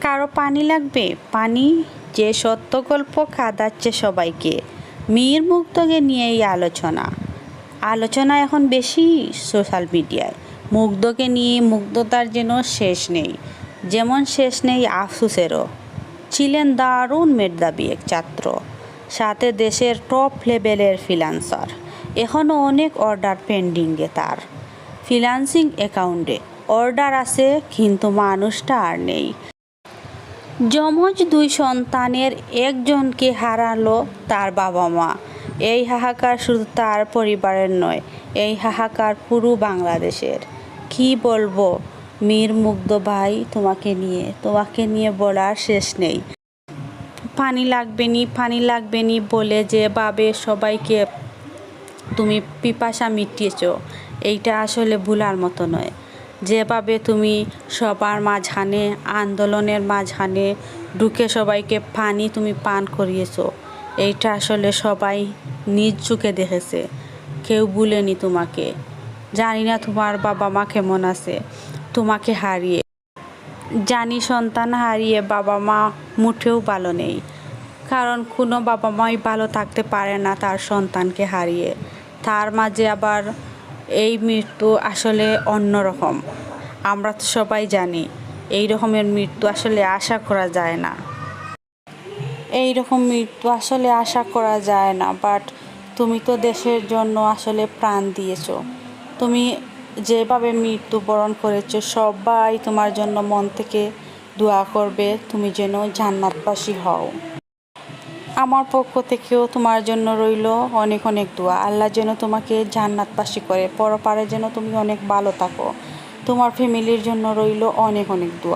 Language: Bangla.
কারও পানি লাগবে? পানি যে সত্য গল্প কাঁদাচ্ছে সবাইকে। মীর মুগ্ধকে নিয়ে এই আলোচনা। আলোচনা এখন বেশি সোশ্যাল মিডিয়ায়। মুগ্ধকে নিয়ে মুগ্ধতার যেন শেষ নেই। যেমন শেষ নেই আফসুসেরও। ছিলেন দারুণ মেধাবী এক ছাত্র। সাথে দেশের টপ লেভেলের ফ্রিল্যান্সার এখনও অনেক অর্ডার পেন্ডিংয়ে তার। ফ্রিল্যান্সিং অ্যাকাউন্টে অর্ডার আছে, কিন্তু মানুষটা আর নেই। যমজ দুই সন্তানের একজনকে হারালো তার বাবা মা। এই হাহাকার শুধু তার পরিবারের নয়, এই হাহাকার পুরো বাংলাদেশের। কি বলব? মীর মুগ্ধ ভাই, তোমাকে নিয়ে তোমাকে নিয়ে বলার শেষ নেই। পানি লাগবে নি, পানি লাগবে নি বলে যেভাবে সবাইকে তুমি পিপাসা মিটিয়েছ, এইটা আসলে ভুলার মতো নয়। যেভাবে তুমি সবার মাঝখানে, আন্দোলনের মাঝখানে। ঢুকে সবাইকে পানি তুমি পান করিয়েছো। এইটা আসলে সবাই নিজ চোখে দেখেছে। কেউ ভুলেনি তোমাকে। জানি না তোমার বাবা মা কেমন আছে। তোমাকে হারিয়ে। জানি সন্তান হারিয়ে বাবা মা মুঠেও ভালো নেই। কারণ কোনো বাবা মাই ভালো থাকতে পারে না তার সন্তানকে হারিয়ে। তার মাঝে আবার এই মৃত্যু আসলে অন্যরকম আমরা তো সবাই জানি, এই রকমের মৃত্যু আসলে আশা করা যায় না। এই রকম মৃত্যু আসলে আশা করা যায় না বাট তুমি তো দেশের জন্য আসলে প্রাণ দিয়েছ। তুমি যেভাবে মৃত্যুবরণ করেছ, সবাই তোমার জন্য মন থেকে দোয়া করবে, তুমি যেন জান্নাতবাসী হও। আমার পক্ষ থেকেও তোমার জন্য রইল অনেক অনেক দোয়া। আল্লাহ যেন তোমাকে জান্নাতবাসী করে, পরপারে যেন তুমি অনেক ভালো থাকো। তোমার ফ্যামিলির জন্য রইল অনেক অনেক দোয়া।